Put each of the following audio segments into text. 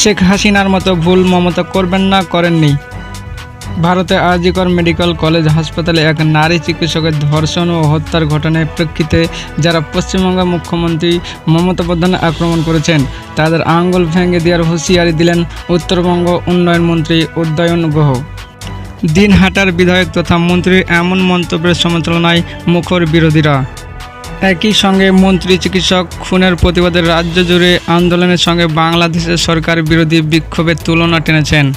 শেখ হাসিনার মতো ভুল মমতা করবেন না, করেননি। ভারতে আরজিকর মেডিকেল কলেজ হাসপাতালে এক নারী চিকিৎসকের ধর্ষণ ও হত্যার ঘটনার প্রেক্ষিতে যারা পশ্চিমবঙ্গের মুখ্যমন্ত্রী মমতা প্রধান আক্রমণ করেছেন, তাদের আঙ্গুল ভেঙে দেওয়ার হুঁশিয়ারি দিলেন উত্তরবঙ্গ উন্নয়ন মন্ত্রী উদয়ন গুহ। দিনহাটার বিধায়ক তথা মন্ত্রীর এমন মন্তব্যের সমালোচনায় মুখর বিরোধীরা। একই সঙ্গে মন্ত্রী চিকিৎসক খুনের প্রতিবাদে রাজ্য জুড়ে আন্দোলনের সঙ্গে বাংলাদেশের সরকার বিরোধী বিক্ষোভের তুলনা টেনেছেন।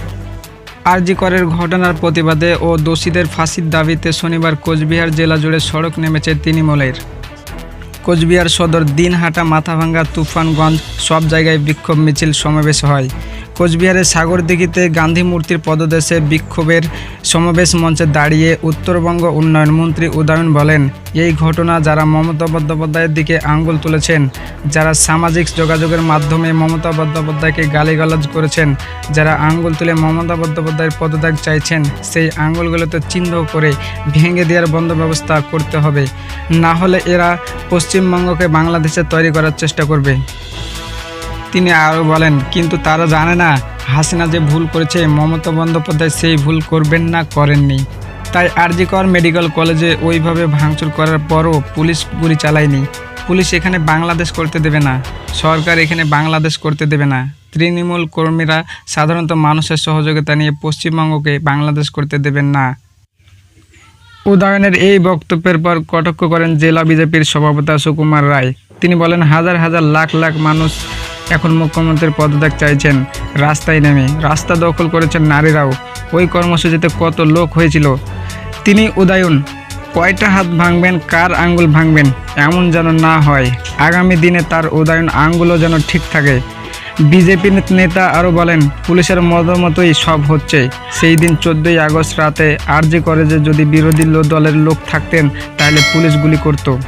আরজি করের ঘটনার প্রতিবাদে ও দোষীদের ফাঁসির দাবিতে শনিবার কোচবিহার জেলা জুড়ে সড়ক নেমেছে তৃণমূলের। কোচবিহার সদর দিনহাটা মাথাভাঙ্গা, তুফানগঞ্জ সব জায়গায় বিক্ষোভ মিছিল সমাবেশ হয়। কোচবিহারের সাগরদিঘিতে গান্ধী মূর্তির পদদেশে বিক্ষোভের সমাবেশ মঞ্চে দাঁড়িয়ে উত্তরবঙ্গ উন্নয়ন মন্ত্রী উদয়ন বলেন, এই ঘটনা যারা মমতা বন্দ্যোপাধ্যায়ের দিকে আঙ্গুল তুলেছেন, যারা সামাজিক যোগাযোগের মাধ্যমে মমতা বন্দ্যোপাধ্যায়কে গালিগালাজ করেছেন, যারা আঙ্গুল তুলে মমতা বন্দ্যোপাধ্যায়ের পদত্যাগ চাইছেন, সেই আঙ্গুলগুলোতে চিহ্ন করে ভেঙে দেওয়ার বন্ধ ব্যবস্থা করতে হবে। না হলে এরা পশ্চিমবঙ্গকে বাংলাদেশে তৈরি করার চেষ্টা করবে। তিনি আরও বলেন, কিন্তু তারা জানে না, হাসিনা যে ভুল করেছে, মমতা বন্দ্যোপাধ্যায় সেই ভুল করবেন না, করেননি। তাই আরজিকর মেডিকেল কলেজে ওইভাবে ভাঙচুর করার পরও পুলিশ গুলি চালায়নি। পুলিশ এখানে বাংলাদেশ করতে দেবে না, সরকার এখানে বাংলাদেশ করতে দেবে না। তৃণমূল কর্মীরা সাধারণত মানুষের সহযোগিতা নিয়ে পশ্চিমবঙ্গকে বাংলাদেশ করতে দেবেন না। উদয়নের এই বক্তব্যের পর কটাক্ষ করেন জেলা বিজেপির সভাপতি সুকুমার রায়। তিনি বলেন, হাজার হাজার লাখ লাখ মানুষ এখন মুখ্যমন্ত্রীর পদত্যাগ চাইছেন রাস্তায় নেমে। রাস্তা দখল করেছেন নারীরাও। ওই কর্মসূচিতে কত লোক হয়েছিল? তিনি উদায়ন, কয়টা হাত ভাঙবেন, কার আঙ্গুল ভাঙবেন, এমন যেন না হয়। আগামী দিনে তার উদয়ন আঙ্গুলও যেন ঠিক থাকে। বিজেপি নেতা আরও বলেন, পুলিশের মতোই সব হচ্ছে। সেই দিন চোদ্দোই আগস্ট রাতে আরজি করে যে যদি বিরোধী দলের লোক থাকতেন, তাহলে পুলিশ গুলি করতো।